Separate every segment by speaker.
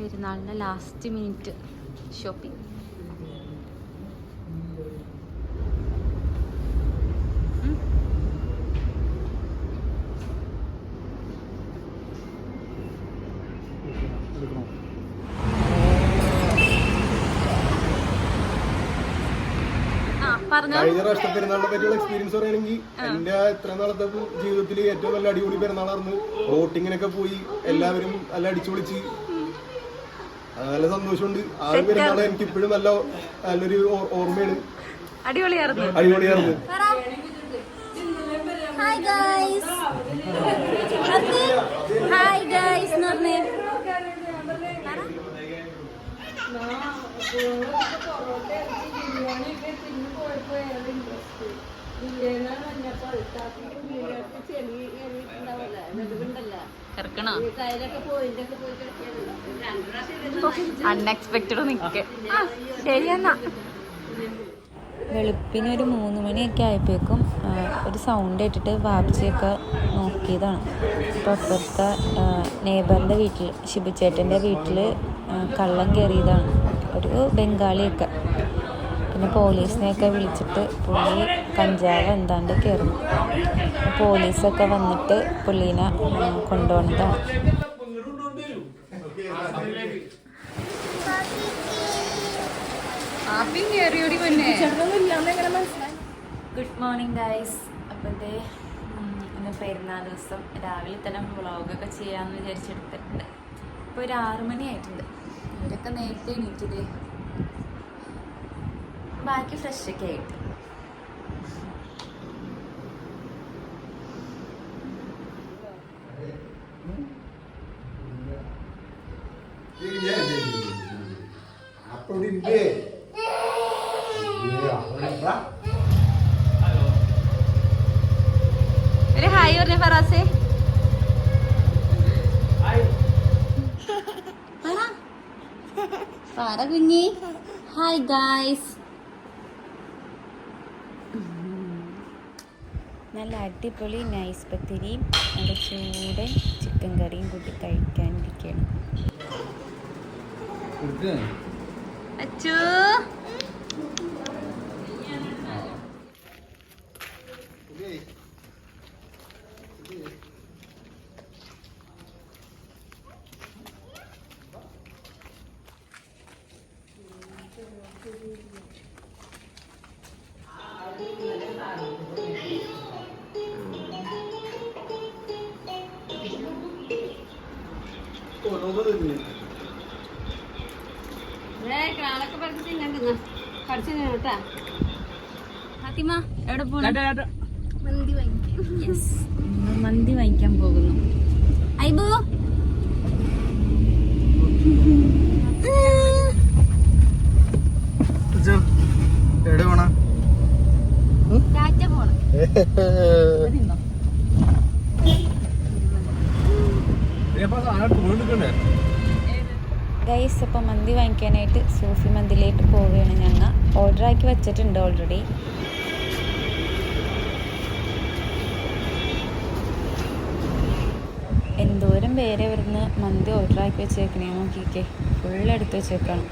Speaker 1: പെരുന്നാളിന്റെ last minute shopping
Speaker 2: കഴിഞ്ഞ പ്രാവശ്യം പെരുന്നാളിനെ പറ്റിയുള്ള എക്സ്പീരിയൻസ് പറയുകയാണെങ്കിൽ എന്റെ ഇത്ര നാളത്തെ ജീവിതത്തിൽ ഏറ്റവും നല്ല അടിപൊളി പെരുന്നാളായിരുന്നു. ബോട്ടിങ്ങിനൊക്കെ പോയി എല്ലാവരും നല്ല അടിച്ചു പൊളിച്ച് അത് നല്ല സന്തോഷമുണ്ട്. ആ ഒരു പെരുന്നാൾ എനിക്ക് ഇപ്പോഴും നല്ല നല്ലൊരു ഓർമ്മയാണ്.
Speaker 1: അടിപൊളിയായിരുന്നു.
Speaker 2: അടിപൊളിയായിരുന്നു.
Speaker 1: ഹായ് ഗൈസ് ഹായ് ഗൈസ് എന്ന് പറഞ്ഞേ. നിൽക്കെ ശരിയെന്നാ വെളുപ്പിന് മൂന്ന് മണിയൊക്കെ ആയപ്പോഴേക്കും ഒരു സൗണ്ട് കേട്ടിട്ട് വാപ്ചിയൊക്കെ നോക്കിയതാണ്. അപ്പോൾ അപ്പുറത്തെ നെയ്ബറിന്റെ വീട്ടിൽ ശിബുചേട്ടന്റെ വീട്ടിൽ കള്ളം കയറിയതാണ് ഒരു ബംഗാളിയൊക്കെ. പിന്നെ പോലീസിനെയൊക്കെ വിളിച്ചിട്ട് പുള്ളി കഞ്ചാവ് എന്താണ്ട് കയറുന്നു. പോലീസൊക്കെ വന്നിട്ട് പുള്ളീനെ കൊണ്ടുപോണതാണ് ഗുഡ് മോർണിംഗ് ഗൈസ് അപ്പോൾ ഉം, ഇന്ന് പെരുന്നാൾ ദിവസം. രാവിലെ തന്നെ വ്ളോഗൊക്കെ ചെയ്യാമെന്ന് വിചാരിച്ചെടുത്തിട്ടുണ്ട്. ഇപ്പോൾ ഒരു ആറു മണിയായിട്ടുണ്ട് ഇവരൊക്കെ നേരത്തെ എണീറ്റത് ബാക്കി ഫ്രഷൊക്കെ ആയിട്ട് ഒരു ഹായ് പറഞ്ഞ ഫറാസേ. ഫാറ കുഞ്ഞി. ഹായ് ഗായ്സ് നല്ല അടിപൊളി നൈസ് പത്തിരിയും നല്ല ചൂടൻ ചിക്കൻ കറിയും കൂട്ടി കഴിക്കാനിരിക്കുകയാണ് അച്ചു. ഫാത്തിമ എവിടെ പോകണം മന്തി വാങ്ങിക്കാൻ. പോകുന്നു. ഐബു?
Speaker 2: എവിടെ വേണ
Speaker 1: ടാറ്റ പോണം. ഗൈസ് അപ്പോൾ മന്തി വാങ്ങിക്കാനായിട്ട് സൂഫി മന്തിയിലേക്ക് പോവുകയാണ് ഞങ്ങൾ. ഓർഡർ ആക്കി വെച്ചിട്ടുണ്ട് ഓൾറെഡി എന്തോരം പേരെ ഇവിടുന്ന് മന്തി ഓർഡർ ആക്കി വെച്ചേക്കണേ? നോക്കിക്കേ. ഫുൾ എടുത്ത് വെച്ചേക്കാണ്.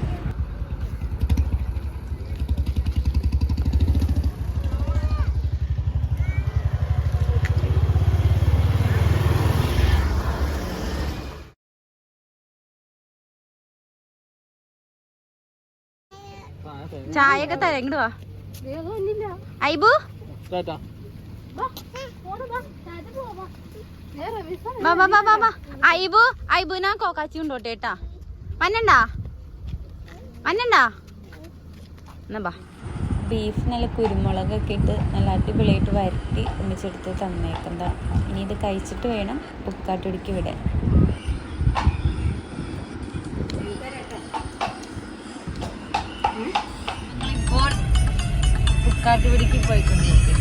Speaker 1: ചായയൊക്കെ തരങ്ങട് വാ. ഐബു? വാ വാ വാ ഐബു ഐബുനാ കോക്കാച്ചി കൊണ്ടോട്ടെ കേട്ടാ മന്നണ്ടാ മന്നണ്ടാ എന്നാ ബാ. ബീഫ് നല്ല കുരുമുളകൊക്കെ ഇട്ട് നല്ല അടിപൊളിയായിട്ട് വരട്ടി ഒന്നിച്ചെടുത്ത് തന്നേക്കണ്ട ഇനി ഇത് കഴിച്ചിട്ട് വേണം ഉപ്പാട്ടുടിക്ക് വിടാൻ ഇപ്പോൾ ഉക്കാട്ടുപിടിക്ക് പോയിക്കൊണ്ടിരിക്കുന്നു.